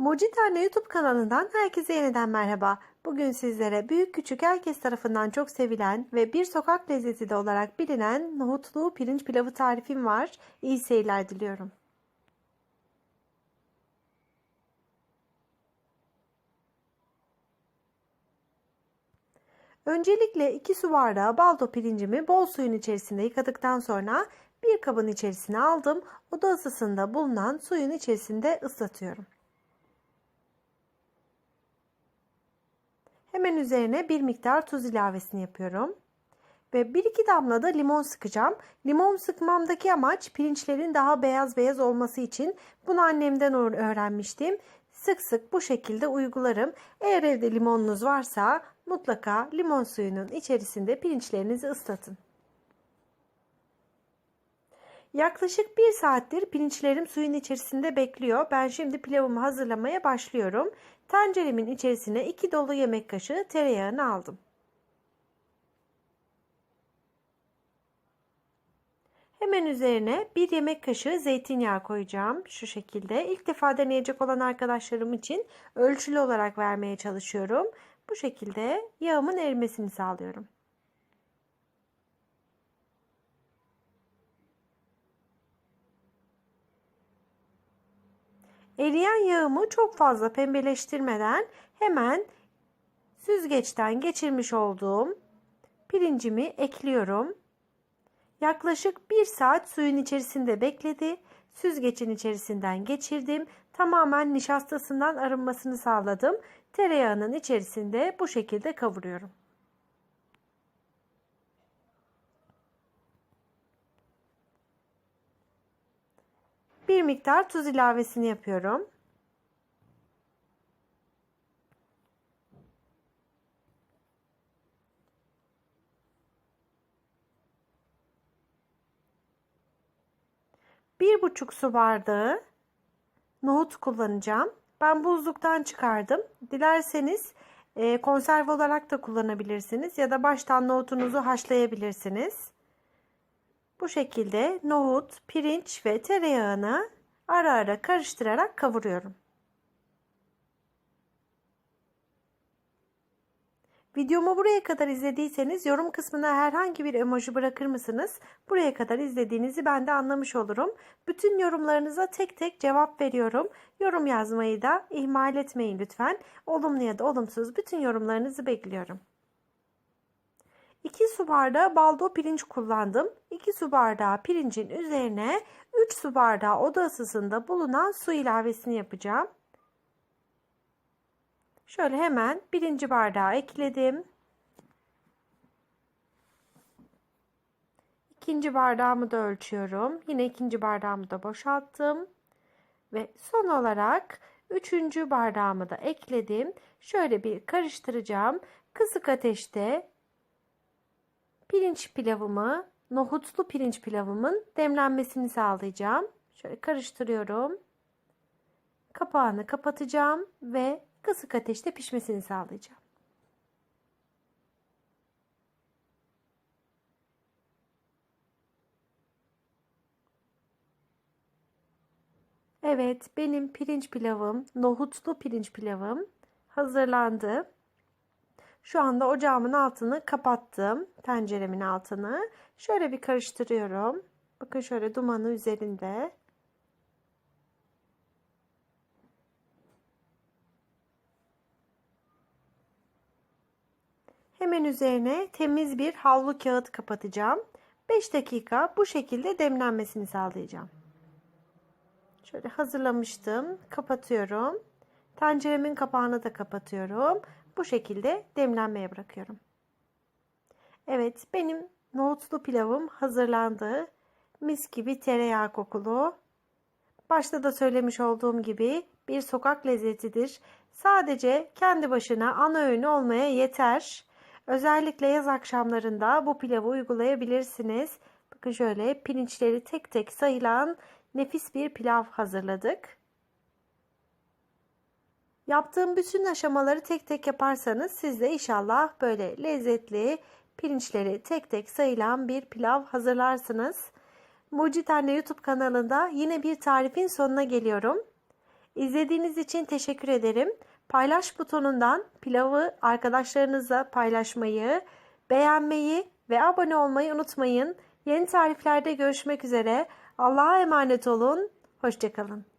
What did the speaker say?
Mucit Anne YouTube kanalından herkese yeniden merhaba. Bugün sizlere büyük küçük herkes tarafından çok sevilen ve bir sokak lezzeti de olarak bilinen nohutlu pirinç pilavı tarifim var. İyi seyirler diliyorum. Öncelikle 2 su bardağı baldo pirincimi bol suyun içerisinde yıkadıktan sonra bir kabın içerisine aldım. Oda ısısında bulunan suyun içerisinde ıslatıyorum. Hemen üzerine bir miktar tuz ilavesini yapıyorum. Ve 1-2 damla da limon sıkacağım. Limon sıkmamdaki amaç pirinçlerin daha beyaz beyaz olması için. Bunu annemden öğrenmiştim. Sık sık bu şekilde uygularım. Eğer evde limonunuz varsa mutlaka limon suyunun içerisinde pirinçlerinizi ıslatın. Yaklaşık bir saattir pirinçlerim suyun içerisinde bekliyor. Ben şimdi pilavımı hazırlamaya başlıyorum. Tenceremin içerisine 2 dolu yemek kaşığı tereyağını aldım. Hemen üzerine bir yemek kaşığı zeytinyağı koyacağım. Şu şekilde. İlk defa deneyecek olan arkadaşlarım için ölçülü olarak vermeye çalışıyorum. Bu şekilde yağımın erimesini sağlıyorum. Eriyen yağımı çok fazla pembeleştirmeden hemen süzgeçten geçirmiş olduğum pirincimi ekliyorum. Yaklaşık bir saat suyun içerisinde bekledi. Süzgecin içerisinden geçirdim. Tamamen nişastasından arınmasını sağladım. Tereyağının içerisinde bu şekilde kavuruyorum. Bir miktar tuz ilavesini yapıyorum. Bir buçuk su bardağı nohut kullanacağım. Ben buzluktan çıkardım. Dilerseniz e, konserve olarak da kullanabilirsiniz ya da baştan nohutunuzu haşlayabilirsiniz. Bu şekilde nohut, pirinç ve tereyağını ara ara karıştırarak kavuruyorum. Videomu buraya kadar izlediyseniz yorum kısmına herhangi bir emoji bırakır mısınız? Buraya kadar izlediğinizi ben de anlamış olurum. Bütün yorumlarınıza tek tek cevap veriyorum. Yorum yazmayı da ihmal etmeyin lütfen. Olumlu ya da olumsuz bütün yorumlarınızı bekliyorum. 2 su bardağı baldo pirinç kullandım. 2 su bardağı pirincin üzerine 3 su bardağı oda ısısında bulunan su ilavesini yapacağım. Şöyle hemen birinci bardağı ekledim. İkinci bardağımı da ölçüyorum. Yine ikinci bardağımı da boşalttım. Ve son olarak üçüncü bardağımı da ekledim. Şöyle bir karıştıracağım. Kısık ateşte pirinç pilavımı, nohutlu pirinç pilavımın demlenmesini sağlayacağım. Şöyle karıştırıyorum. Kapağını kapatacağım ve kısık ateşte pişmesini sağlayacağım. Evet, benim pirinç pilavım, nohutlu pirinç pilavım hazırlandı. Şu anda ocağımın altını kapattım. Tenceremin altını. Şöyle bir karıştırıyorum. Bakın şöyle dumanı üzerinde. Hemen üzerine temiz bir havlu kağıt kapatacağım. 5 dakika bu şekilde demlenmesini sağlayacağım. Şöyle hazırlamıştım. Kapatıyorum. Tenceremin kapağını da kapatıyorum. Bu şekilde demlenmeye bırakıyorum. Evet benim nohutlu pilavım hazırlandı. Mis gibi tereyağı kokulu. Başta da söylemiş olduğum gibi bir sokak lezzetidir. Sadece kendi başına ana öğün olmaya yeter. Özellikle yaz akşamlarında bu pilavı uygulayabilirsiniz. Bakın şöyle pirinçleri tek tek sayılan nefis bir pilav hazırladık. Yaptığım bütün aşamaları tek tek yaparsanız siz de inşallah böyle lezzetli pirinçleri tek tek sayılan bir pilav hazırlarsınız. Mucit Anne YouTube kanalında yine bir tarifin sonuna geliyorum. İzlediğiniz için teşekkür ederim. Paylaş butonundan pilavı arkadaşlarınızla paylaşmayı, beğenmeyi ve abone olmayı unutmayın. Yeni tariflerde görüşmek üzere. Allah'a emanet olun. Hoşçakalın.